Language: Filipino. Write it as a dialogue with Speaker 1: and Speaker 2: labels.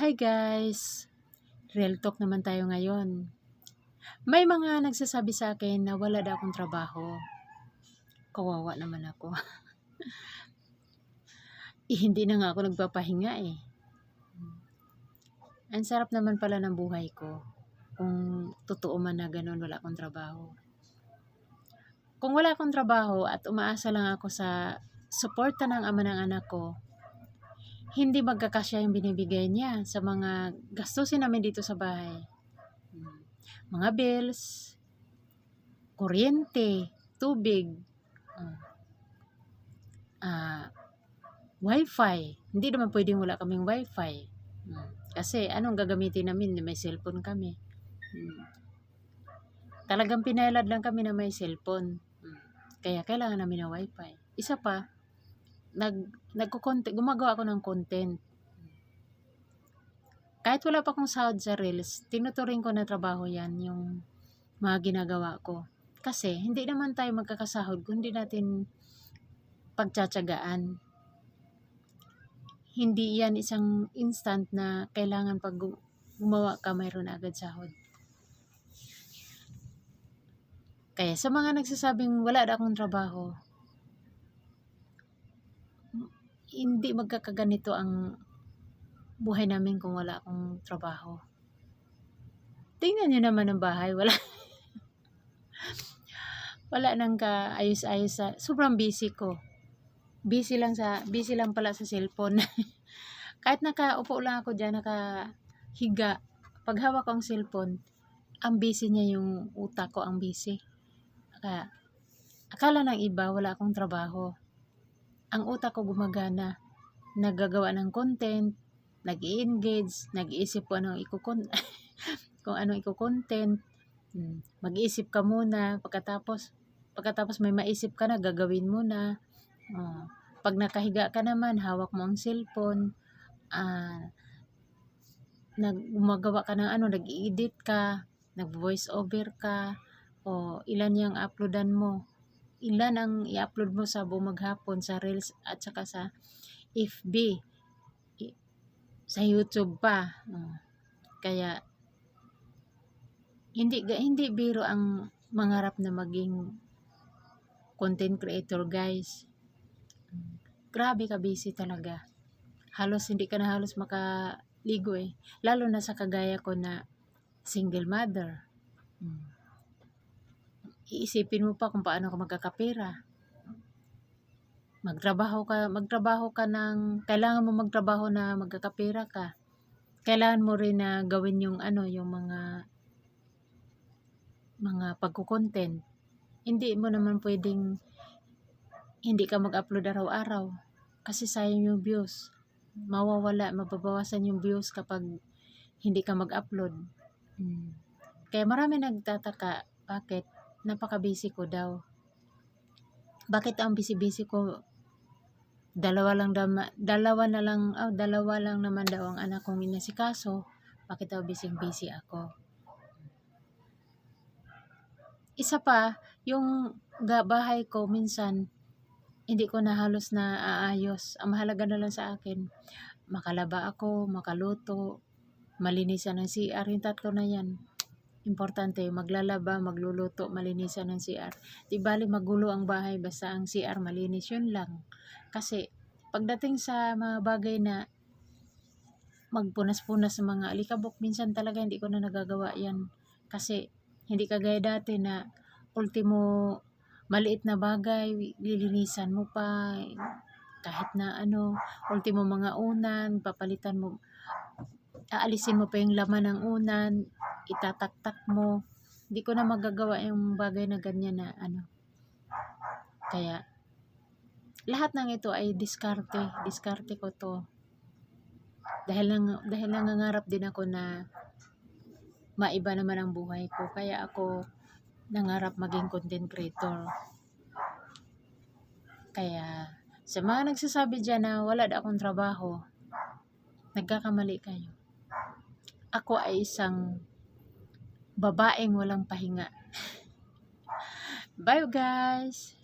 Speaker 1: Hi guys! Real talk naman tayo ngayon. May mga nagsasabi sa akin na wala daw akong trabaho. Kawawa naman ako. eh, hindi na nga ako nagpapahinga eh. Ang sarap naman pala ng buhay ko. Kung totoo man na ganun, wala akong trabaho. Kung wala akong trabaho at umaasa lang ako sa suporta ng ama ng anak ko, hindi magkakasya yung binibigay niya sa mga gastusin namin dito sa bahay. Hmm. Mga bills, kuryente, tubig, uh, wifi. Hindi naman pwedeng wala kaming wifi. Hmm. Kasi anong gagamitin namin? May cellphone kami. Talagang pinalad lang kami na may cellphone. Kaya kailangan namin ng wifi. Isa pa, nag nagko-content, gumagawa ako ng content. Kahit wala pa akong sahod sa Reels, tinuturing ko na trabaho yan, yung mga ginagawa ko. Kasi, hindi naman tayo magkakasahod kung hindi natin pagtsatsagaan. Hindi yan isang instant na kailangan pag gumawa ka, mayroon agad sahod. Kaya sa mga nagsasabing wala na akong trabaho, hindi magkakaganito ang buhay namin kung wala akong trabaho. Tingnan nyo naman ang bahay, wala. wala nang kaayos-ayos sa, sobrang busy ko. Busy lang sa, busy lang pala sa cellphone. Kahit nakaupo lang ako dyan, nakahiga, pag hawak ko ang cellphone, ang busy niya yung utak ko, ang busy. Kaya, akala ng iba, wala akong trabaho ang utak ko gumagana. Naggagawa ng content, nag engage nag-iisip ko anong ikukon kung anong iko-content. Hmm, mag-iisip ka muna, pagkatapos pagkatapos may maisip ka na, gagawin mo na. Uh, pag nakahiga ka naman, hawak mo ang cellphone, gumagawa ka ng ano, nag-edit ka, nag-voice over ka, o ilan yung uploadan mo ilan ang i-upload mo sa bumaghapon sa Reels at saka sa FB sa YouTube pa. Uh, kaya hindi hindi biro ang mangarap na maging content creator guys. Grabe ka busy talaga. Halos hindi ka na halos makaligo eh. Lalo na sa kagaya ko na single mother. Hmm iisipin mo pa kung paano ka magkakapera. Magtrabaho ka, magtrabaho ka ng, kailangan mo magtrabaho na magkakapera ka. Kailangan mo rin na gawin yung ano, yung mga mga pagkukontent. Hindi mo naman pwedeng hindi ka mag-upload araw-araw kasi sayang yung views. Mawawala, mababawasan yung views kapag hindi ka mag-upload. Hmm. Kaya marami nagtataka, bakit napaka-busy ko daw. Bakit ang busy-busy ko? Dalawa lang dama, dalawa na lang, oh, dalawa lang naman daw ang anak kong inasikaso. Bakit daw busy-busy ako? Isa pa, yung bahay ko minsan hindi ko na halos na aayos. Ang mahalaga na lang sa akin, makalaba ako, makaluto, malinisan ng CR, yung tatlo na yan Importante, maglalaba, magluluto, malinisan ng CR. Di bali magulo ang bahay, basta ang CR malinis, yun lang. Kasi, pagdating sa mga bagay na magpunas-punas sa mga alikabok, minsan talaga hindi ko na nagagawa yan. Kasi, hindi kagaya dati na ultimo maliit na bagay, lilinisan mo pa, kahit na ano, ultimo mga unan, papalitan mo, aalisin mo pa yung laman ng unan, itataktak mo. Hindi ko na magagawa yung bagay na ganyan na ano. Kaya, lahat ng ito ay diskarte. Diskarte ko to. Dahil lang, dahil nangangarap din ako na maiba naman ang buhay ko. Kaya ako nangarap maging content creator. Kaya, sa mga nagsasabi dyan na wala na akong trabaho, nagkakamali kayo. Ako ay isang babaeng walang pahinga. Bye guys!